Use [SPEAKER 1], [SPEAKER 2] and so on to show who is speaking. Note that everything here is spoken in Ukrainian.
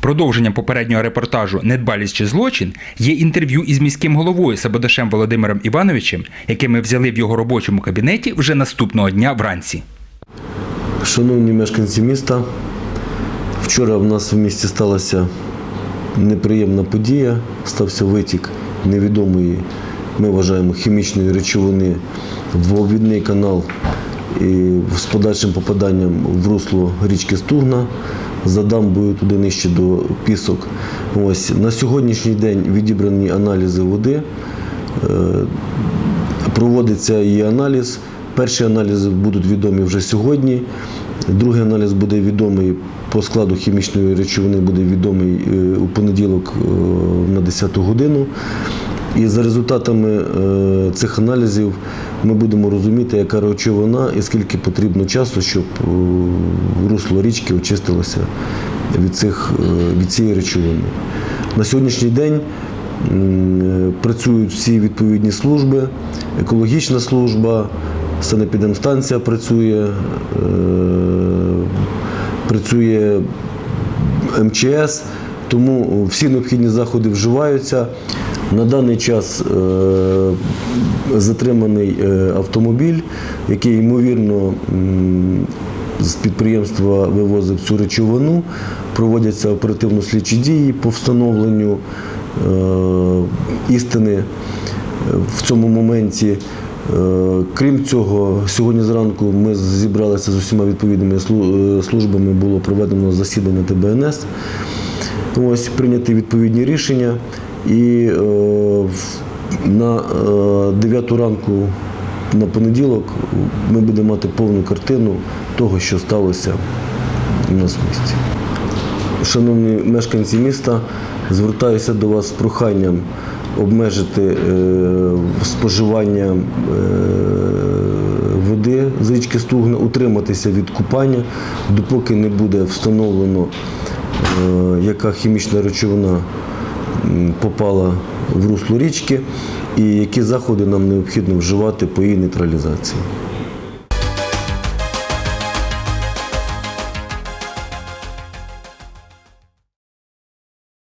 [SPEAKER 1] Продовженням попереднього репортажу Недбалість чи злочин є інтерв'ю із міським головою Сабодашем Володимиром Івановичем, яке ми взяли в його робочому кабінеті вже наступного дня вранці.
[SPEAKER 2] Шановні мешканці міста, вчора в нас в місті сталася неприємна подія. Стався витік невідомої, ми вважаємо, хімічної речовини в обвідний канал і з подальшим попаданням в русло річки Стугна. За дамбою туди нижче до пісок. Ось на сьогоднішній день відібрані аналізи води. Е, Проводиться її аналіз. Перші аналізи будуть відомі вже сьогодні. Другий аналіз буде відомий по складу хімічної речовини, буде відомий е, у понеділок е, на 10 годину. І за результатами е, цих аналізів ми будемо розуміти, яка речовина і скільки потрібно часу, щоб е, русло річки очистилося від, цих, е, від цієї речовини. На сьогоднішній день Працюють всі відповідні служби, екологічна служба, санепідемстанція працює, працює МЧС, тому всі необхідні заходи вживаються. На даний час е, затриманий е, автомобіль, який ймовірно з підприємства вивозив цю речовину. Проводяться оперативно-слідчі дії по встановленню е, істини в цьому моменті. Крім цього, сьогодні зранку ми зібралися з усіма відповідними службами, було проведено засідання ТБНС. Ось прийняті відповідні рішення. І е, на 9 ранку на понеділок ми будемо мати повну картину того, що сталося у нас в місті. Шановні мешканці міста, звертаюся до вас з проханням обмежити е, споживання е, води з річки Стугна, утриматися від купання, допоки не буде встановлено, е, яка хімічна речовина попала в русло річки і які заходи нам необхідно вживати по її нейтралізації.